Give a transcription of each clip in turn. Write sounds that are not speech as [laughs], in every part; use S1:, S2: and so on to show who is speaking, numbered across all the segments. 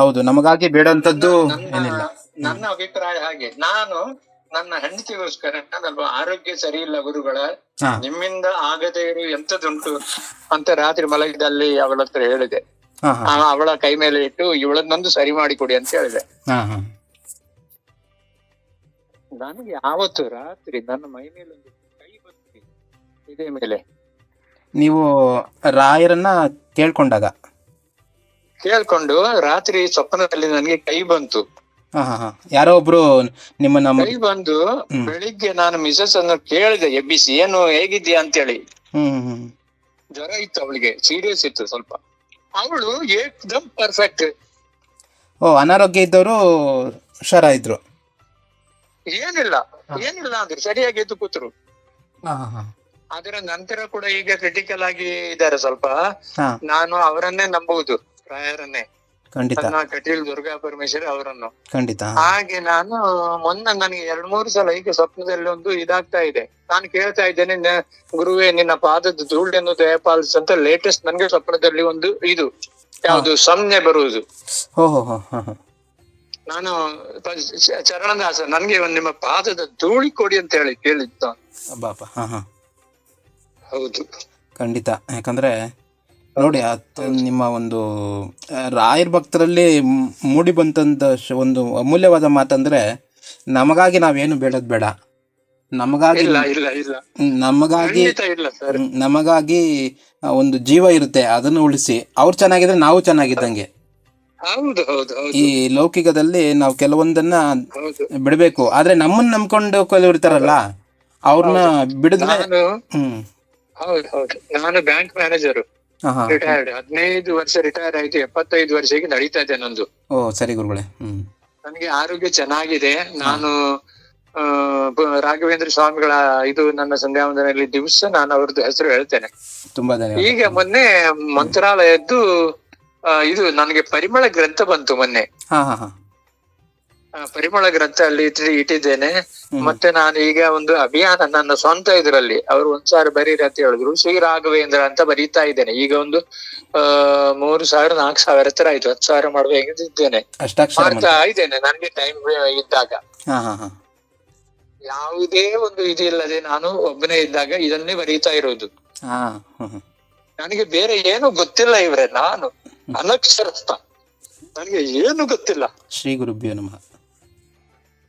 S1: ಹೌದು ನಮಗಾಗಿ ಬೇಡಂತದ್ದು
S2: ನನ್ನ
S1: ಏನಿಲ್ಲ.
S2: ನನ್ನ ಅಭಿಪ್ರಾಯ ಹಾಗೆ. ನಾನು ನನ್ನ ಹೆಂಡತಿಗೋಸ್ಕರ ನನ್ನ ಆರೋಗ್ಯ ಸರಿ ಇಲ್ಲ ಗುರುಗಳ ನಿಮ್ಮಿಂದ ಆಗದೇ ಇರು ಎಂತದುಂಟು ಅಂತ ರಾತ್ರಿ ಮಲಗಿದಲ್ಲಿ ಅವಳ ಹತ್ರ ಹೇಳಿದೆ. ಅವಳ ಕೈ ಮೇಲೆ ಇಟ್ಟು ಇವಳನ್ನೊಂದು ಸರಿ ಮಾಡಿ ಕೊಡಿ ಅಂತ ಹೇಳಿದೆ. ನನಗೆ ಯಾವತ್ತು ರಾತ್ರಿ ನನ್ನ ಮೈ ಮೇಲೆ ಒಂದು ಕೈ ಬಂತು ಇದೇ ಮೇಲೆ.
S1: ನೀವು ರಾಯರನ್ನ ಕೇಳ್ಕೊಂಡಾಗ
S2: ಕೇಳ್ಕೊಂಡು ರಾತ್ರಿ ಸ್ವಪ್ನದಲ್ಲಿ ನನಗೆ ಕೈ ಬಂತು.
S1: ಯಾರೋ ಒಬ್ರು ನಿಮ್ಮನ್ನ
S2: ಕೈ ಬಂದು. ಬೆಳಿಗ್ಗೆ ನಾನು ಮಿಸಸ್ ಅನ್ನು ಕೇಳಿದೆ ಎಬ್ಬಿಸಿ ಏನು ಹೇಗಿದ್ಯಾ ಅಂತೇಳಿ. ಜ್ವರ ಇತ್ತು ಅವಳಿಗೆ ಸೀರಿಯಸ್ ಇತ್ತು ಸ್ವಲ್ಪ. ಅವಳು ಏಕ್ದಮ್ ಪರ್ಫೆಕ್ಟ್
S1: ಓ ಅನಾರೋಗ್ಯ ಇದ್ದವರು ಹುಷಾರಾಯಿದ್ರು
S2: ಏನಿಲ್ಲ ಏನಿಲ್ಲ ಅಂದ್ರೆ ಸರಿಯಾಗಿ ಎದ್ದು ಕೂತರು. ಅದರ ನಂತರ ಕೂಡ ಈಗ ಕ್ರಿಟಿಕಲ್ ಆಗಿ ಇದ್ದಾರೆ ಸ್ವಲ್ಪ. ನಾನು ಅವರನ್ನೇ ನಂಬುವುದು. ರಾಯರನ್ನೇ
S1: ಖಂಡಿತ.
S2: ಕಟೀಲ್ ದುರ್ಗಾ ಪರಮೇಶ್ವರಿ ಅವರನ್ನು.
S1: ಖಂಡಿತ.
S2: ಹಾಗೆ ನಾನು ಮೊನ್ನೆ ನನಗೆ ಎರಡ್ ಮೂರು ಸಲ ಈಗ ಸ್ವಪ್ನದಲ್ಲಿ ಒಂದು ಇದಾಗ್ತಾ ಇದೆ. ನಾನು ಕೇಳ್ತಾ ಇದ್ದೇನೆ ಗುರುವೇ ನಿನ್ನ ಪಾದದ ಧೂಳನ್ನು ದಯಪಾಲಿಸ್ ಅಂತ ಲೇಟೆಸ್ಟ್ ನನಗೆ ಸ್ವಪ್ನದಲ್ಲಿ ಒಂದು ಇದು. ಯಾವುದು ಸಂಜೆ ಬರುವುದು. ನಾನು ಚರಣದಾಸ ನನ್ಗೆ ಒಂದು ನಿಮ್ಮ ಪಾದದ ಧೂಳಿ ಕೊಡಿ ಅಂತ ಹೇಳಿ ಕೇಳಿದ್ದ.
S1: ಬಾಪ
S2: ಹೌದು.
S1: ಖಂಡಿತ. ಯಾಕಂದ್ರೆ ನೋಡಿ ನಿಮ್ಮ ಒಂದು ರಾಯರ್ ಭಕ್ತರಲ್ಲಿ ಮೂಡಿ ಬಂತಂದ ಶ- ಒಂದು ಅಮೂಲ್ಯವಾದ ಮಾತಂದ್ರೆ ನಮಗಾಗಿ ನಾವೇನು ಬೇಡದ್ ಬೇಡ. ನಮಗಾಗಿ
S2: ಇಲ್ಲ ಇಲ್ಲ ಇಲ್ಲ.
S1: ನಮಗಾಗಿ
S2: ಖಂಡಿತ ಇಲ್ಲ ಸರ್.
S1: ನಮಗಾಗಿ ಒಂದು ಜೀವ ಇರುತ್ತೆ ಅದನ್ನ ಉಳಿಸಿ. ಅವ್ರು ಚೆನ್ನಾಗಿದ್ರೆ ನಾವು ಚೆನ್ನಾಗಿದ್ದಂಗೆ.
S2: ಹೌದು ಹೌದು ಹೌದು.
S1: ಈ ಲೌಕಿಕದಲ್ಲಿ ನಾವು ಕೆಲವೊಂದನ್ನ
S2: ಹೌದು.
S1: ಬಿಡಬೇಕು. ಆದ್ರೆ ನಮ್ಮನ್ನ ನಂಬ್ಕೊಂಡು ಕೆಲವ್ರು ಇರ್ತಾರಲ್ಲ ಅವ್ರನ್ನ ಬಿಡಿದ್ರೆ
S2: ನಾನು
S1: ಹ್ಮ್.
S2: ಹೌದು ಹೌದು. ನಾನು ಬ್ಯಾಂಕ್ ಮ್ಯಾನೇಜರ್. ರಿಟೈರ್ಡ್ ಹದಿನೈದು ವರ್ಷ ರಿಟೈರ್ ಆಯ್ತು ಎಪ್ಪತ್ತೈದು ವರ್ಷಕ್ಕೆ ನಡೀತಾ ಇದೆ ನಂದು.
S1: ಓ ಸರಿ ಗುರುಗಳೇ ಹ್ಮ್.
S2: ನನಗೆ ಆರೋಗ್ಯ ಚೆನ್ನಾಗಿದೆ. ನಾನು ಆ, ಬ- ರಾಘವೇಂದ್ರ ಸ್ವಾಮಿಗಳ ಇದು ನನ್ನ ಸಂಧ್ಯಾವಂದನಲ್ಲಿ ದಿವಸ ನಾನು ಅವ್ರದ್ದು ಹೆಸರು ಹೇಳ್ತೇನೆ.
S1: ತುಂಬಾ ಧನ್ಯವಾದ.
S2: ಈಗ ಮೊನ್ನೆ ಮಂತ್ರಾಲಯದ್ದು ಆ, ಇದು ನನಗೆ ಪರಿಮಳ ಗ್ರಂಥ ಬಂತು ಮೊನ್ನೆ.
S1: ಹಾ ಹಾ ಹಾ.
S2: ಆ, ಪರಿಮಳ ಗ್ರಂಥ ಅಲ್ಲಿ ಇಟ್ಟಿದ್ದೇನೆ. ಮತ್ತೆ ನಾನು ಈಗ ಒಂದು ಅಭಿಯಾನ ನನ್ನ ಸ್ವಂತ ಇದರಲ್ಲಿ ಅವರು ಒಂದ್ಸಾರಿ ಬರೀರಿ ಅಂತ ಹೇಳಿದ್ರು. ಶ್ರೀ ರಾಘವೇಂದ್ರ ಅಂತ ಬರೀತಾ ಇದ್ದೇನೆ. ಈಗ ಒಂದು ಆ ಮೂರು ಸಾವಿರ ನಾಲ್ಕು ಸಾವಿರ ಹತ್ರ ಆಯ್ತು. ಹತ್ತು ಸಾವಿರ
S1: ಮಂತ್ರ.
S2: ಮಾಡ್ತಾ ಇದ್ದೇನೆ. ನನಗೆ ಟೈಮ್ ಇದ್ದಾಗ. ಯಾವುದೇ ಒಂದು ಇದು ಇಲ್ಲದೆ ನಾನು ಒಬ್ಬನೇ ಇದ್ದಾಗ ಇದನ್ನೇ ಬರೀತಾ ಇರೋದು. ನನಗೆ ಬೇರೆ ಏನು ಗೊತ್ತಿಲ್ಲ ಇವ್ರೆ. ನಾನು ಅನಕ್ಷರಸ್ಥ. ನನಗೆ ಏನು ಗೊತ್ತಿಲ್ಲ.
S1: ಶ್ರೀ ಗುರುಭ್ಯೋ ನಮಃ.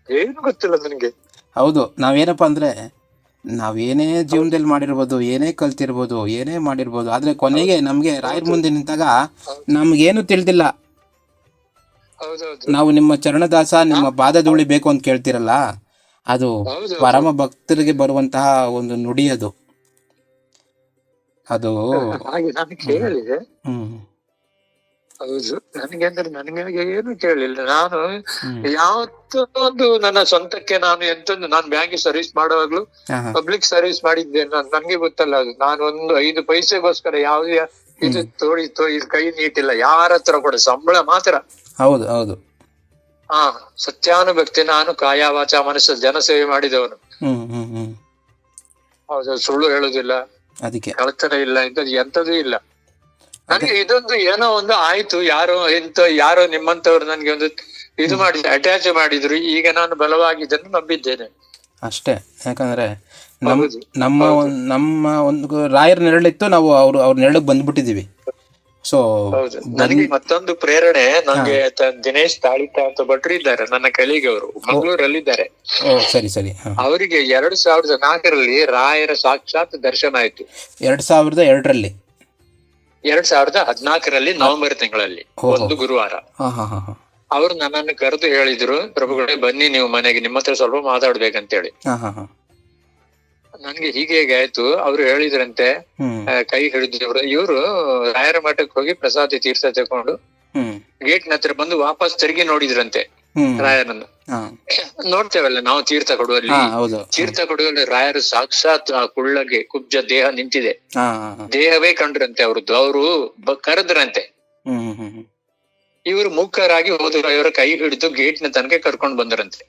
S2: ಏನು ಗೊತ್ತಿಲ್ಲ ನನಗೆ.
S1: ಹೌದು ನಾವೇನಪ್ಪ ಅಂದ್ರೆ ನಾವೇನೇ ಜೀವನದಲ್ಲಿ ಮಾಡಿರ್ಬೋದು ಏನೇ ಕಲ್ತಿರ್ಬೋದು ಏನೇ ಮಾಡಿರ್ಬೋದು ಆದ್ರೆ ಕೊನೆಗೆ ನಮ್ಗೆ ರಾಯರ್ ಮುಂದೆ ನಿಂತಾಗ ನಮ್ಗೇನು ತಿಳಿದಿಲ್ಲ. ನಾವು ನಿಮ್ಮ ಚರಣದಾಸ ನಿಮ್ಮ ಪಾದಧೂಳಿ ಬೇಕು ಅಂತ ಕೇಳ್ತಿರಲ್ಲ? ಅದು ಪರಮ ಭಕ್ತರಿಗೆ ಬರುವಂತಹ ಒಂದು ನುಡಿ ಅದು. ಅದು ಹ್ಮ್.
S2: ಹೌದು. ನನಗೆ ಅಂದ್ರೆ ನನಗೆ ಏನು ಕೇಳಿಲ್ಲ. ನಾನು ಯಾವತ್ತೊಂದು ಒಂದು ನನ್ನ ಸ್ವಂತಕ್ಕೆ ನಾನು ಎಂತೊಂದು ನಾನು ಬ್ಯಾಂಕ್ ಸರ್ವಿಸ್ ಮಾಡುವಾಗ್ಲೂ ಪಬ್ಲಿಕ್ ಸರ್ವಿಸ್ ಮಾಡಿದ್ದೆ. ನಾನು ನನ್ಗೆ ಗೊತ್ತಲ್ಲ ಅದು. ನಾನು ಒಂದು ಐದು ಪೈಸೆಗೋಸ್ಕರ ಯಾವುದೇ ಇದು ತೋಡಿ ತೋಡಿ ಕೈ ನೀಟಿಲ್ಲ. ಯಾರ ಹತ್ರ ಕೂಡ ಸಂಬಳ ಮಾತ್ರ.
S1: ಹೌದು ಹೌದು.
S2: ಹಾ ಸತ್ಯಾನುಭಕ್ತಿ. ನಾನು ಕಾಯ ವಾಚ ಮನಸ್ಸು ಜನಸೇವೆ ಮಾಡಿದವನು. ಹೌದು ಸುಳ್ಳು ಹೇಳುದಿಲ್ಲ.
S1: ಅದಕ್ಕೆ.
S2: ಕಳತನ ಇಲ್ಲ ಇಂಥದ್ದು ಎಂತದೂ ಇಲ್ಲ. ನನಗೆ ಇದೊಂದು ಏನೋ ಒಂದು ಆಯ್ತು ಯಾರೋ ಎಂತ ಯಾರೋ ನಿಮ್ಮಂತವ್ರು ನನ್ಗೆ ಒಂದು ಇದು ಮಾಡಿ ಅಟ್ಯಾಚ್ ಮಾಡಿದ್ರು. ಈಗ ನಾನು ಬಲವಾಗಿ ಇದನ್ನು ನಂಬಿದ್ದೇನೆ.
S1: ಅಷ್ಟೇ. ಯಾಕಂದ್ರೆ ನಮ್ ನಮ್ಮ ಒಂದ್- ನಮ್ಮ ಒಂದು ರಾಯರ ನೆರಳಿತ್ತು ನಾವು ಅವ್ರು ಅವ್ರ ನೆರಳಿಗೆ ಬಂದ್ಬಿಟ್ಟಿದೀವಿ ಸೊ
S2: ಹೌದು. ನನಗೆ ಮತ್ತೊಂದು ಪ್ರೇರಣೆ ನನಗೆ ದಿನೇಶ್ ತಾಳಿತ ಅಂತ ಭಟ್ರು ಇದ್ದಾರೆ ನನ್ನ ಕಲಿಗೆ ಅವರು ಮಂಗಳೂರಲ್ಲಿದ್ದಾರೆ.
S1: ಇದ್ದಾರೆ ಸರಿ ಸರಿ.
S2: ಅವರಿಗೆ ಎರಡ್ ಸಾವಿರದ ನಾಲ್ಕರಲ್ಲಿ ರಾಯರ ಸಾಕ್ಷಾತ್ ದರ್ಶನ ಆಯ್ತು.
S1: ಎರಡ್ ಸಾವಿರದ ಎರಡರಲ್ಲಿ.
S2: ಎರಡ್ ಸಾವಿರದ ಹದಿನಾಲ್ಕರಲ್ಲಿ ನವೆಂಬರ್ ತಿಂಗಳಲ್ಲಿ ಒಂದು ಗುರುವಾರ. ಅವ್ರು ನನ್ನನ್ನು ಕರೆದು ಹೇಳಿದ್ರು ಪ್ರಭುಗಳೇ ಬನ್ನಿ ನೀವು ಮನೆಗೆ ನಿಮ್ಮ ಹತ್ರ ಸ್ವಲ್ಪ
S1: ಮಾತಾಡ್ಬೇಕಂತ ಹೇಳಿ
S2: ನನ್ಗೆ ಹೀಗೆ ಹೇಗೆ ಆಯ್ತು. ಅವ್ರು ಹೇಳಿದ್ರಂತೆ ಕೈ ಹಿಡಿದ್ರು ಇವರು ರಾಯರ ಮಠಕ್ಕೆ ಹೋಗಿ ಪ್ರಸಾದಿ ತೀರ್ಥ ತಕೊಂಡು ಗೇಟ್ ಹತ್ರ ಬಂದು ವಾಪಸ್ ತಿರುಗಿ ನೋಡಿದ್ರಂತೆ ರಾಯರನ್ನು. ನೋಡ್ತೇವಲ್ಲ ನಾವು ತೀರ್ಥ ಕೊಡುವಲ್ಲಿ. ತೀರ್ಥ ಕೊಡುವಲ್ಲಿ ರಾಯರು ಸಾಕ್ಷಾತ್ ಆ ಕುಳ್ಳಗೆ ಕುಬ್ಜ ದೇಹ ನಿಂತಿದೆ. ದೇಹವೇ ಕಂಡ್ರಂತೆ ಅವ್ರದ್ದು. ಅವರು ಕರೆದ್ರಂತೆ. ಇವರು ಮುಖರಾಗಿ ಹೋದ್ರು ಇವರ ಕೈ ಹಿಡಿದು ಗೇಟ್ನ ತನಕ ಕರ್ಕೊಂಡು ಬಂದ್ರಂತೆ.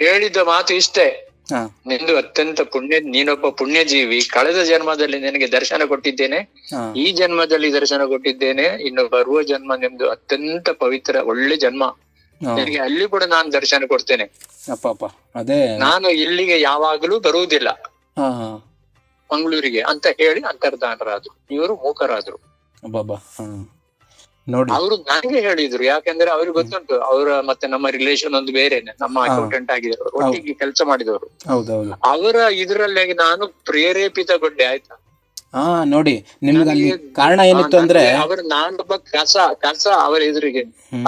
S1: ಹೇಳಿದ
S2: ಹೇಳಿದ್ದ ಮಾತು ಇಷ್ಟೇ. ನಿಂದು ಅತ್ಯಂತ ಪುಣ್ಯ ನೀನೊಬ್ಬ ಪುಣ್ಯಜೀವಿ. ಕಳೆದ ಜನ್ಮದಲ್ಲಿ ನಿನಗೆ ದರ್ಶನ ಕೊಟ್ಟಿದ್ದೇನೆ. ಈ ಜನ್ಮದಲ್ಲಿ ದರ್ಶನ ಕೊಟ್ಟಿದ್ದೇನೆ. ಇನ್ನು ಬರುವ ಜನ್ಮ ನಿಮ್ದು ಅತ್ಯಂತ ಪವಿತ್ರ ಒಳ್ಳೆ ಜನ್ಮ. ನಿನಗೆ ಅಲ್ಲಿ ಕೂಡ ನಾನು ದರ್ಶನ ಕೊಡ್ತೇನೆ.
S1: ಅಪ್ಪ ಅದೇ.
S2: ನಾನು ಇಲ್ಲಿಗೆ ಯಾವಾಗಲೂ ಬರುವುದಿಲ್ಲ. ಮಂಗಳೂರಿಗೆ ಅಂತ ಹೇಳಿ ಅಂತರ್ಧಾನರಾದ್ರು. ಇವರು ಮೂಕರಾದ್ರು.
S1: ನೋಡಿ.
S2: ಅವರು ನನಗೆ ಹೇಳಿದ್ರು. ಯಾಕಂದ್ರೆ ಅವ್ರಿಗೆ ಗೊತ್ತುಂಟು. ಅವರ ಮತ್ತೆ ನಮ್ಮ ರಿಲೇಶನ್ ಒಂದು ಬೇರೆನೆ. ನಮ್ಮ ಅಕೌಂಟೆಂಟ್ ಆಗಿದ್ರು ಒಟ್ಟಿಗೆ ಕೆಲಸ ಮಾಡಿದವರು. ಅವರ ಇದರಲ್ಲಿ ನಾನು ಪ್ರೇರೇಪಿತಗೊಂಡೆ ಆಯ್ತಾ?
S1: ಹಾ ನೋಡಿ. ನಿಮ್ಗೆ ಕಾರಣ ಏನಿತ್ತು ಅಂದ್ರೆ
S2: ಅವ್ರ ನಾನೊಬ್ಬ ಕಸ ಕಸ ಅವರ ಎದುರಿಗೆ
S1: ಹ್ಮ್.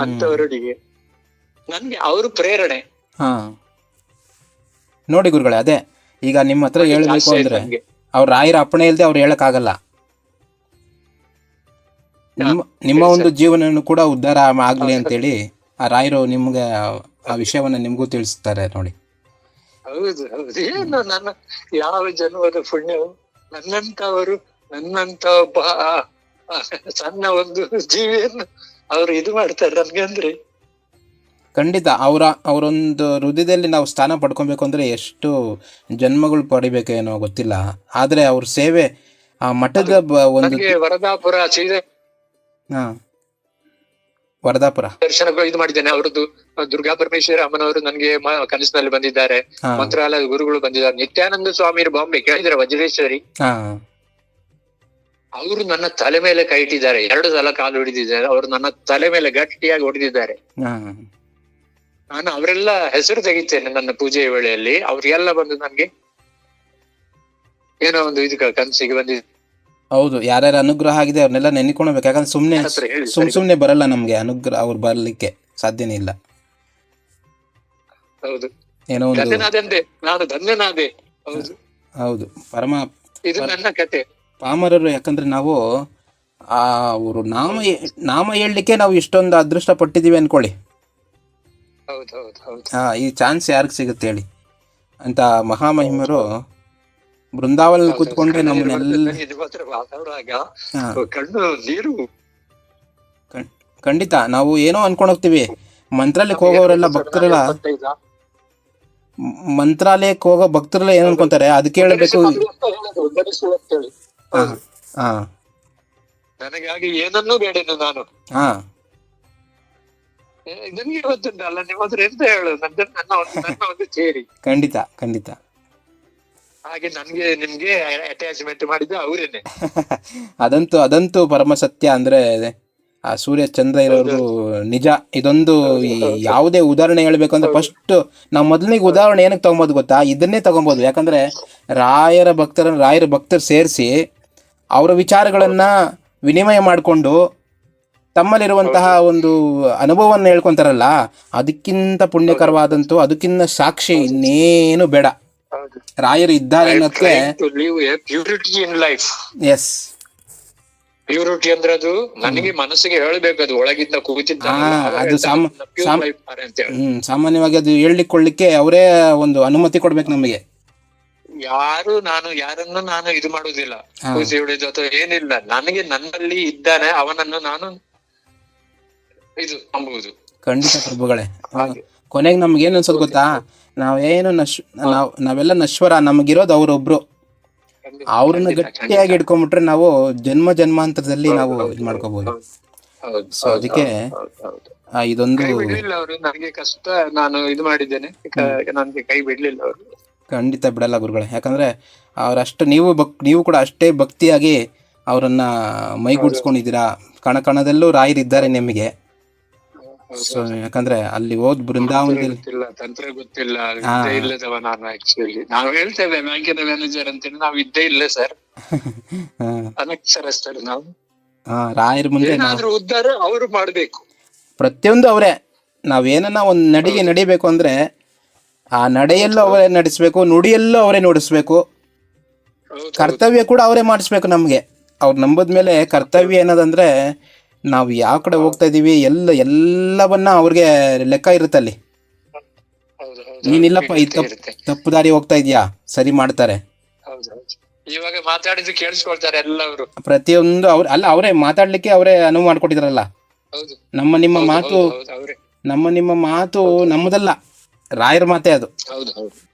S2: ನನ್ಗೆ ಅವರು ಪ್ರೇರಣೆ.
S1: ಹಾ. ನೋಡಿ ಗುರುಗಳೇ ಅದೇ. ಈಗ ನಿಮ್ಮ ಹತ್ರ ಹೇಳಬೇಕು ಅಂದ್ರೆ ಅವ್ರ ರಾಯರ ಅಪ್ಪಣೆ ಇಲ್ಲದೆ ಅವ್ರು ಹೇಳಕ್ಕಾಗಲ್ಲ. ನಿಮ್ಮ ನಿಮ್ಮ ಒಂದು ಜೀವನವನ್ನು ಕೂಡ ಉದ್ಧಾರ ಆಗ್ಲಿ ಅಂತೇಳಿ ಆ ರಾಯರು ನಿಮ್ಗೆ ಆ ವಿಷಯವನ್ನ ನಿಮ್ಗೂ ತಿಳಿಸ್ತಾರೆ ನೋಡಿ.
S2: ಹೌದು ಹೌದು. ಏನು ನನ್ನ ಯಾವ ಜನ್ಮದ ಪುಣ್ಯವು ನನ್ನಂತವರು ನನ್ನಂತ ಒಬ್ಬ ಸಣ್ಣ ಒಂದು ಜೀವಿಯನ್ನು ಅವರು ಇದು ಮಾಡ್ತಾರೆ ನನ್ಗೆ ಅಂದ್ರೆ.
S1: ಖಂಡಿತ ಅವರ ಅವರೊಂದು ಹೃದಯದಲ್ಲಿ ನಾವು ಸ್ಥಾನ ಪಡ್ಕೊಬೇಕು ಅಂದ್ರೆ ಎಷ್ಟು ಜನ್ಮಗಳು ಪಡಿಬೇಕೇನೋ ಗೊತ್ತಿಲ್ಲ. ಆದರೆ ಅವ್ರ ಸೇವೆ ಆ ಮಠದ ಬ- ಒಂದು
S2: ನನಗೆ ವರದಾಪುರ
S1: ಹಾ. ವರದಾಪುರ.
S2: ದರ್ಶನ ಇದು ಮಾಡಿದ್ದೇನೆ. ಅವರದ್ದು ದುರ್ಗಾ ಪರಮೇಶ್ವರ ಅಮ್ಮನವರು ನನಗೆ ಮ- ಕನಸಿನಲ್ಲಿ ಬಂದಿದ್ದಾರೆ.
S1: ಮಂತ್ರಾಲಯದ
S2: ಮಂತ್ರಾಲಯ ಗುರುಗಳು ಬಂದಿದ್ದಾರೆ. ನಿತ್ಯಾನಂದ ಸ್ವಾಮಿ ಬಾಂಬೆ ಕೇಳಿದ್ರೆ ವಜ್ರೇಶ್ವರಿ?
S1: ಹಾ.
S2: ಅವರು ನನ್ನ ತಲೆ ಮೇಲೆ ಕೈ ಇಟ್ಟಿದ್ದಾರೆ. ಎರಡು ಸಲ ಕಾಲು ಹಿಡಿದಿದ್ದಾರೆ. ಅವರು ನನ್ನ ತಲೆ ಮೇಲೆ ಗಟ್ಟಿಯಾಗಿ ಹೊಡೆದಿದ್ದಾರೆ.
S1: ಹಾ.
S2: ನಾನು ಅವರೆಲ್ಲ ಹೆಸರು ತೆಗಿತೇನೆ ನನ್ನ ಪೂಜೆಯ ವೇಳೆಯಲ್ಲಿ. ಅವ್ರಿಗೆಲ್ಲ ಬಂದು ನನ್ಗೆ ಏನೋ ಒಂದು ಇದು ಕನಸಿಗೆ ಬಂದಿದೆ.
S1: ಹೌದು ಯಾರ್ಯಾರ ಅನುಗ್ರಹ ಆಗಿದೆ ಅವ್ರನ್ನೆಲ್ಲ ನೆನ್ಕೊಳ್ಬೇಕು ಯಾಕಂದ್ರೆ ಸುಮ್ನೆ ಸುಮ್. ಸುಮ್ನೆ ಬರಲ್ಲ ನಮ್ಗೆ ಅನುಗ್ರಹ ಅವ್ರು ಬರ್ಲಿಕ್ಕೆ ಸಾಧ್ಯನೇ ಇಲ್ಲ.
S2: ಹೌದು.
S1: ಏನೋ ಒಂದು
S2: ನಾನು ಧನ್ಯನಾದೆ. ಹೌದು.
S1: ಹೌದು. ಪರಮ
S2: ಇದು ನನ್ನ ಕತೆ.
S1: ಪಾಮರರು ಯಾಕಂದ್ರೆ ನಾವು ಆ ಅವರು ನಾಮ ನಾಮ ಹೇಳಲಿಕ್ಕೆ ನಾವು ಇಷ್ಟೊಂದು ಅದೃಷ್ಟ ಪಟ್ಟಿದ್ದೀವಿ ಅನ್ಕೊಳ್ಳಿ. ಆ, ಈ ಚಾನ್ಸ್ ಯಾರಿಗೆ ಸಿಗುತ್ತೆ ಹೇಳಿ? ಅಂತ ಮಹಾಮಹಿಮರು ಬೃಂದಾವನ ಕೂತ್ಕೊಂಡ್ರೆ ನಮ್ಮನ್ನೆಲ್ಲ ಹಾ, ಖಂಡಿತ ನಾವು ಏನೋ ಅನ್ಕೊಂಡ್ ಹೋಗ್ತೀವಿ. ಮಂತ್ರಾಲಯಕ್ಕೆ ಹೋಗೋರೆಲ್ಲ ಭಕ್ತರೆಲ್ಲ ಮಂತ್ರಾಲಯಕ್ಕೆ ಹೋಗೋ ಭಕ್ತರೆಲ್ಲ ಏನ್ ಅನ್ಕೊಂತಾರೆ ಅದಕ್ಕೆ ಹೇಳಬೇಕು ಹಾ
S2: ನನಗಾಗಿ ಏನನ್ನೂ ಬೇಡೇನು ನಾನು.
S1: ಹಾ.
S2: ನನಗೆ ಗೊತ್ತುಂಟಲ್ಲ ನಿಮ್ಮ ಹತ್ರ ಎಂತ ಹೇಳು? ನನ್ನ ನನ್ನ ಒಂದು ನನ್ನ ಒಂದು ಸೇರಿ
S1: ಖಂಡಿತ ಖಂಡಿತ.
S2: ಹಾಗೆ ನನ್ಗೆ ನಿಮ್ಗೆ ಅಟ್ಯಾಚ್ಮೆಂಟ್ ಮಾಡಿದ್ದು ಅವರೇನೆ. [laughs]
S1: ಅದಂತೂ ಅದಂತೂ ಪರಮ ಸತ್ಯ ಅಂದ್ರೆ ಆ ಸೂರ್ಯ ಚಂದ್ರ ಇರೋದು ನಿಜ. ಇದೊಂದು ಈ ಯಾವುದೇ ಉದಾಹರಣೆ ಹೇಳ್ಬೇಕು ಅಂದ್ರೆ ಫಸ್ಟ್ ನಾವು ಮೊದಲನಿಗೆ ಉದಾಹರಣೆ ಏನಕ್ಕೆ ತಗೊಬೋದು ಗೊತ್ತಾ? ಇದನ್ನೇ ತಗೊಬೋದು. ಯಾಕಂದ್ರೆ ರಾಯರ ಭಕ್ತರ ರಾಯರ ಭಕ್ತರು ಸೇರಿಸಿ ಅವರ ವಿಚಾರಗಳನ್ನ ವಿನಿಮಯ ಮಾಡಿಕೊಂಡು ತಮ್ಮಲ್ಲಿರುವಂತಹ ಒಂದು ಅನುಭವವನ್ನು ಹೇಳ್ಕೊಂತಾರಲ್ಲ ಅದಕ್ಕಿಂತ ಪುಣ್ಯಕರವಾದಂತೂ ಅದಕ್ಕಿಂತ ಸಾಕ್ಷಿ ಇನ್ನೇನು ಬೇಡ. ರಾಯರು ಇದ್ದಾರೆ ಅನ್ನೋದಕ್ಕೆ
S2: purity in life
S1: is
S2: purity ಅಂದ್ರೆ ಅದು ನನಗೆ ಮನಸ್ಸಿಗೆ ಹೇಳ್ಬೇಕು ಅದು ಒಳಗಿಂದ ಕೂತಿದ್ದ
S1: ಅದು ಹ್ಮ್ ಸಾಮಾನ್ಯವಾಗಿ ಅದು ಹೇಳಿಕೊಳ್ಳಿಕ್ಕೆ ಅವರೇ ಒಂದು ಅನುಮತಿ ಕೊಡ್ಬೇಕು ನಮಗೆ.
S2: ಯಾರು ನಾನು ಯಾರನ್ನು ನಾನು ಇದು
S1: ಮಾಡುದಿಲ್ಲ
S2: ಕೂಸಿ ಹಿಡಿದು ಅಥವಾ ಏನಿಲ್ಲ. ನನಗೆ ನನ್ನಲ್ಲಿ ಇದ್ದಾನೆ ಅವನನ್ನು ನಾನು ಇದು ನಂಬುವುದು.
S1: ಖಂಡಿತ ಪ್ರಭುಗಳೇ. ಕೊನೆಗೆ ನಮ್ಗೆ ಏನು ಅನ್ಸೋದು ಗೊತ್ತಾ? ನಾವೇನು ನಶ್ ನಾವ್ ನಾವೆಲ್ಲ ನಶ್ವರ ನಮಗಿರೋದು ಅವರೊಬ್ರು. ಅವ್ರನ್ನ ಗಟ್ಟಿಯಾಗಿ ಇಟ್ಕೊಂಡ್ಬಿಟ್ರೆ ನಾವು ಜನ್ಮ ಜನ್ಮಾಂತರದಲ್ಲಿ ನಾವು ಇದು ಮಾಡ್ಕೋಬಹುದು
S2: ಹೌದು, ಹೌದು,
S1: ಸೊ ಅದಕ್ಕೆ ಇದೊಂದು
S2: ಕೈ ಬಿಡ್ಲಿಲ್ಲ ಅವರು ನನಗೆ ಕಷ್ಟ ನಾನು ಇದು ಮಾಡಿದ್ದೇನೆ. ನನಗೆ ಕೈ ಬಿಡ್ಲಿಲ್ಲ ಅವರು.
S1: ಖಂಡಿತ ಬಿಡಲ್ಲ ಗುರುಗಳೇ. ಯಾಕಂದ್ರೆ ಅವರಷ್ಟು ನೀವು ಭಕ್ ನೀವು ಕೂಡ ಅಷ್ಟೇ ಭಕ್ತಿಯಾಗಿ ಅವರನ್ನ ಮೈಗೂಡಿಸ್ಕೊಂಡಿದ್ದೀರಾ. ಕಣ ಕಣದಲ್ಲೂ ರಾಯರಿದ್ದಾರೆ ನಿಮಗೆ. ಸೊ ಯಾಕಂದ್ರೆ ಅಲ್ಲಿ ಹೋದ್ ಬೃಂದಾವನದಲ್ಲಿ
S2: ಗೊತ್ತಿಲ್ಲ ತಂತ್ರ ಗೊತ್ತಿಲ್ಲ ಇಲ್ಲದವ ನಾನು ಆಕ್ಚುಲಿ ನಾವು ಹೇಳ್ತೇವೆ ಬ್ಯಾಂಕಿನ ಮ್ಯಾನೇಜರ್ ಅಂತೇಳಿ ನಾವು ಇದ್ದೇ ಇಲ್ಲ ಸರ್ [laughs] ಅನಕ್ಷರಸ್ಥರು ನಾವು.
S1: ರಾಯರ ಮುಂದೆ
S2: ಏನಾದ್ರೂ ಉದ್ಧಾರ ಅವರು ಮಾಡ್ಬೇಕು.
S1: ಪ್ರತಿಯೊಂದು ಅವರೇ. ನಾವೇನನ್ನ ಒಂದು ನಡಿಗೆ ನಡಿಬೇಕು ಅಂದ್ರೆ ಆ ನಡೆಯಲ್ಲೂ ಅವರೇ ನಡೆಸ್ಬೇಕು ನುಡಿಯಲ್ಲೂ ಅವರೇ ನುಡಿಸ್ಬೇಕು. ಕರ್ತವ್ಯ ಕೂಡ ಅವರೇ ಮಾಡಿಸ್ಬೇಕು ನಮಗೆ. ಅವ್ರು ನಂಬದ ಮೇಲೆ ಕರ್ತವ್ಯ ಏನದಂದ್ರೆ ನಾವು ಯಾವ ಕಡೆ ಹೋಗ್ತಾ ಇದೀವಿ ಎಲ್ಲ ಎಲ್ಲವನ್ನ ಅವ್ರಿಗೆ ಲೆಕ್ಕ ಇರುತ್ತೆ ಅಲ್ಲಿ.
S2: ಹೌದು, ಹೌದು.
S1: ನೀನಿಲ್ಲಪ್ಪ ಈ ತಪ್ಪು ತಪ್ಪು ದಾರಿ ಹೋಗ್ತಾ ಇದೀಯಾ? ಸರಿ ಮಾಡ್ತಾರೆ.
S2: ಹೌದು, ಹೌದು. ಇವಾಗ ಮಾತಾಡಿದ್ದು ಕೇಳಿಸ್ಕೊಳ್ತಾರೆ ಎಲ್ಲವರು
S1: ಪ್ರತಿಯೊಂದು ಅವ್ರ ಅಲ್ಲ ಅವರೇ ಮಾತಾಡ್ಲಿಕ್ಕೆ ಅವರೇ ಅನುವು ಮಾಡ್ಕೊಟ್ಟಿದ್ರಲ್ಲ.
S2: ಹೌದು.
S1: ನಮ್ಮ ನಿಮ್ಮ ಮಾತು
S2: ಹೌದು,
S1: ನಮ್ಮ ನಿಮ್ಮ ಮಾತು ನಮ್ಮದಲ್ಲ. ರಾಯರ ಮಾತೇ ಅದು.
S2: ಹೌದು ಹೌದು.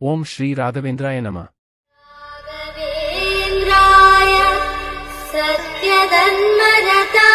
S3: ओम श्री राघवेंद्राय
S4: नम। सत्यधर्मरता।